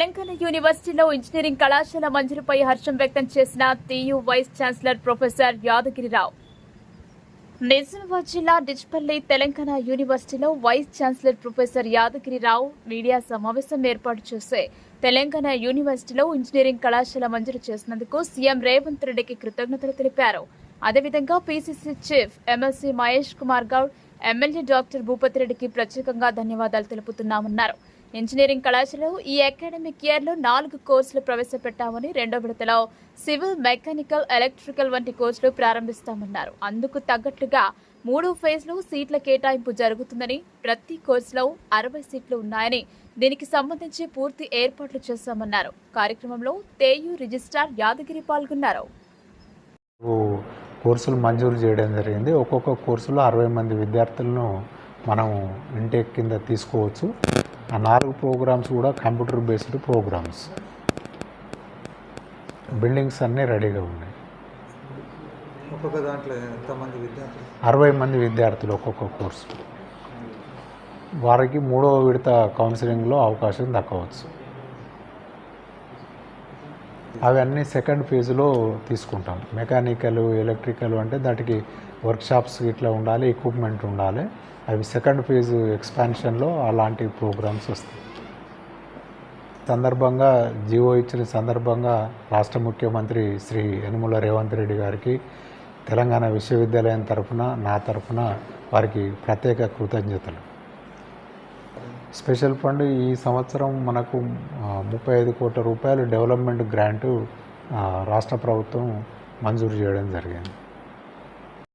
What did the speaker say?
తెలంగాణ యూనివర్సిటీలో ఇంజనీరింగ్ కళాశాల మంజూరుపై హర్షం వ్యక్తం చేసిన TU vice chancellor professor Yadagiri Rao. Nizamabad జిల్లా డిచ్పల్లి తెలంగాణ యూనివర్సిటీలో vice chancellor professor Yadagiri Rao media సమావేశం ఏర్పాటు చేసే తెలంగాణ యూనివర్సిటీలో ఇంజనీరింగ్ కళాశాల మంజూరు చేసినందుకు సీఎం రేవంత్ రెడ్డికి కృతజ్ఞతలు తెలిపారు. అదేవిధంగా PCC chief MLC Mahesh Kumar Goud MLA doctor Bhupathi రెడ్డికి ప్రత్యేకంగా ధన్యవాదాలు తెలుపుతున్నామన్నారు. ఇంజనీరింగ్ కళాశాలలో ఈ అకాడమిక్ ఇయర్లో నాలుగు కోర్సులు ప్రవేశపెట్టామని రెండో విడతలో సివిల్ మెకానికల్ ఎలక్ట్రికల్ వంటి కోర్సులు ప్రారంభిస్తామన్నారు. అందుకు తగ్గట్లుగా మూడు ఫేజ్లో సీట్ల కేటాయింపు జరుగుతుందని ప్రతి కోర్సులో అరవై సీట్లు ఉన్నాయని దీనికి సంబంధించి పూర్తి ఏర్పాట్లు చేశామన్నారు. కార్యక్రమంలో తేయు రిజిస్ట్రార్ యాదగిరి పాల్గొన్నారు. ఓ కోర్సులు మంజూరు చేయడం జరిగింది. ఒక్కొక్క కోర్సులో అరవై మంది విద్యార్థులను మనం ఇంటేక్ కింద తీసుకోవచ్చు. ఆ నాలుగు ప్రోగ్రామ్స్ కూడా కంప్యూటర్ బేస్డ్ ప్రోగ్రామ్స్. బిల్డింగ్స్ అన్నీ రెడీగా ఉన్నాయి. ఒక్కొక్క దాంట్లో ఎంతమంది విద్యార్థులు? అరవై మంది విద్యార్థులు ఒక్కొక్క కోర్సు వారికి మూడవ విడత కౌన్సిలింగ్లో అవకాశం దక్కవచ్చు. అవన్నీ సెకండ్ ఫేజ్లో తీసుకుంటాం. మెకానికల్ ఎలక్ట్రికల్ అంటే దానికి వర్క్షాప్స్ ఇట్లా ఉండాలి ఎక్విప్మెంట్ ఉండాలి. అవి సెకండ్ ఫేజ్ ఎక్స్పాన్షన్లో అలాంటి ప్రోగ్రామ్స్ వస్తాయి. సందర్భంగా జీవో ఇచ్చిన సందర్భంగా రాష్ట్ర ముఖ్యమంత్రి శ్రీ యనుమల రేవంత్ రెడ్డి గారికి తెలంగాణ విశ్వవిద్యాలయం తరఫున నా తరఫున వారికి ప్రత్యేక కృతజ్ఞతలు. స్పెషల్ ఫండ్ ఈ సంవత్సరం మనకు ముప్పై ఐదు కోట్ల రూపాయలు డెవలప్మెంట్ గ్రాంటు రాష్ట్ర ప్రభుత్వం మంజూరు చేయడం జరిగింది.